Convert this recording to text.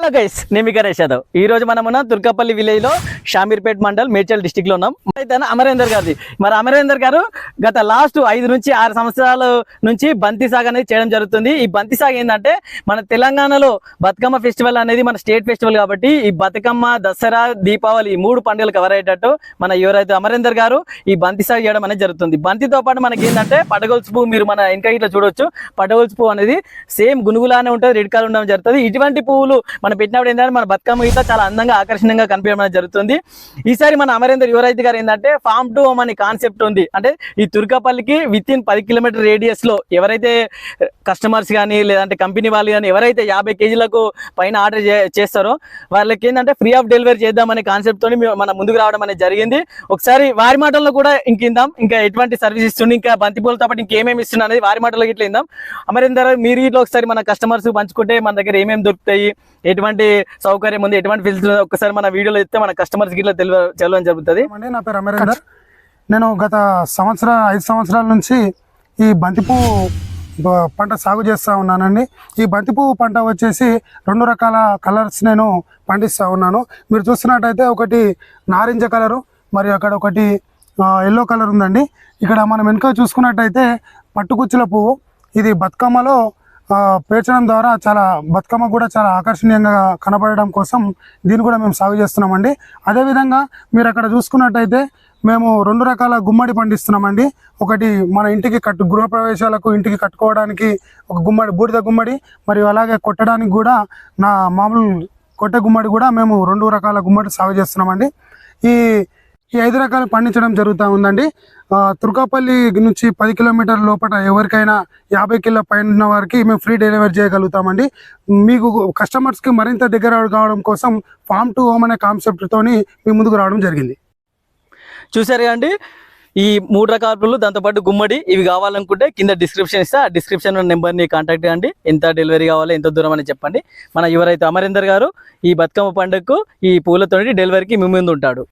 Hello guys నేను మీ గణేష్ యాదవ్. ఈ రోజు మనం ఉన్న దుర్గాపల్లి విలేజ్లో షామీర్పేట్ మండల్ మేడ్చల్ డిస్టిక్లో ఉన్నాం. అయితే అమరేందర్ గారిది. మరి అమరేందర్ గారు గత లాస్ట్ ఐదు నుంచి ఆరు సంవత్సరాల నుంచి బంతి సాగు అనేది చేయడం జరుగుతుంది. ఈ బంతి సాగ్ ఏంటంటే మన తెలంగాణలో బతుకమ్మ ఫెస్టివల్ అనేది మన స్టేట్ ఫెస్టివల్ కాబట్టి ఈ బతుకమ్మ దసరా దీపావళి ఈ మూడు పండుగలు కవర్ అయ్యేటట్టు మన ఎవరైతే అమరేందర్ గారు ఈ బంతి సాగు చేయడం అనేది జరుగుతుంది. బంతితో పాటు మనకి ఏంటంటే పడగొలుసు పువ్వు మీరు మన వెనక ఇట్లా చూడొచ్చు. పడగొలుసు పువ్వు అనేది సేమ్ గునుగులానే ఉంటుంది రెడ్ కలర్ ఉండడం జరుగుతుంది. ఇటువంటి పువ్వులు మనం పెట్టినప్పుడు ఏంటంటే మన బతుకమ్మ గీత చాలా అందంగా ఆకర్షణీయంగా కనిపించడం జరుగుతుంది. ఈసారి మన అమరేందర్ యువరైతు గారు ఏంటంటే ఫామ్ టు హోమ్ అనే కాన్సెప్ట్ ఉంది. అంటే ఈ తుర్కాపల్లికి విత్ ఇన్ పది కిలోమీటర్ రేడియస్లో ఎవరైతే కస్టమర్స్ కానీ లేదంటే కంపెనీ వాళ్ళు కానీ ఎవరైతే యాభై కేజీలకు పైన ఆర్డర్ చేస్తారో వాళ్ళకి ఏంటంటే ఫ్రీ ఆఫ్ డెలివరీ చేద్దామనే కాన్సెప్ట్ తోని మన ముందుకు రావడం అనేది జరిగింది. ఒకసారి వారి మాటల్లో కూడా ఇంకిందాం ఇంకా ఎటువంటి సర్వీస్ ఇస్తుంది ఇంకా బంతిపూలతో పాటు ఇంకేమేమి ఇస్తున్నా అనేది వారి మాటల్లో ఇట్లా ఇందాం అమరేందర్ మీరు ఇట్లా ఒకసారి మన కస్టమర్స్ పంచుకుంటే మన దగ్గర ఏమేమి దొరుకుతాయి ఎటువంటి సౌకర్యం ఉంది ఎటువంటి ఫెసిలిటీ ఒకసారి మన వీడియోలో ఇస్తే మన కస్టమర్స్ ఇట్లా తెలియ తెలియని జరుగుతుంది. నా పేరు అమరేందర్. నేను గత సంవత్సర ఐదు సంవత్సరాల నుంచి ఈ బంతిపూ పంట సాగు చేస్తూ ఉన్నానండి. ఈ బంతిపువ్వు పంట వచ్చేసి రెండు రకాల కలర్స్ నేను పండిస్తూ ఉన్నాను. మీరు చూస్తున్నట్టయితే ఒకటి నారింజ కలరు మరియు అక్కడ ఒకటి ఎల్లో కలర్ ఉందండి. ఇక్కడ మనం వెనుక చూసుకున్నట్టయితే పట్టుకుచ్చుల పువ్వు. ఇది బతుకమ్మలో పేర్చడం ద్వారా చాలా బతుకమ్మ కూడా చాలా ఆకర్షణీయంగా కనపడడం కోసం దీన్ని కూడా మేము సాగు చేస్తున్నామండి. అదేవిధంగా మీరు అక్కడ చూసుకున్నట్టయితే మేము రెండు రకాల గుమ్మడి పండిస్తున్నామండి. ఒకటి మన ఇంటికి కట్టు గృహప్రవేశాలకు ఇంటికి కట్టుకోవడానికి ఒక గుమ్మడి బూడిద గుమ్మడి మరియు అలాగే కొట్టడానికి కూడా నా మామూలు కొట్టే గుమ్మడి కూడా మేము రెండు రకాల గుమ్మడి సాగు చేస్తున్నామండి. ఈ ఈ ఐదు రకాలు పండించడం జరుగుతూ ఉందండి. తుర్కాపల్లి నుంచి పది కిలోమీటర్ లోపల ఎవరికైనా యాభై కిలో పైన ఉన్న వారికి మేము ఫ్రీ డెలివరీ చేయగలుగుతామండి. మీకు కస్టమర్స్కి మరింత దగ్గర కావడం కోసం ఫామ్ టు హోమ్ అనే కాన్సెప్ట్తోని మీ ముందుకు రావడం జరిగింది. చూసారు అండి ఈ మూడు రకాల పూలు దాంతోపాటు గుమ్మడి ఇవి కావాలనుకుంటే కింద డిస్క్రిప్షన్ ఇస్తే. ఆ డిస్క్రిప్షన్ నెంబర్ని కాంటాక్ట్ కండి ఎంత డెలివరీ కావాలో ఎంత దూరం అని చెప్పండి. మన ఎవరైతే అమరేందర్ గారు ఈ బతుకమ్మ పండుగకు ఈ పూలతోటి డెలివరీకి మీ ముందు ఉంటాడు.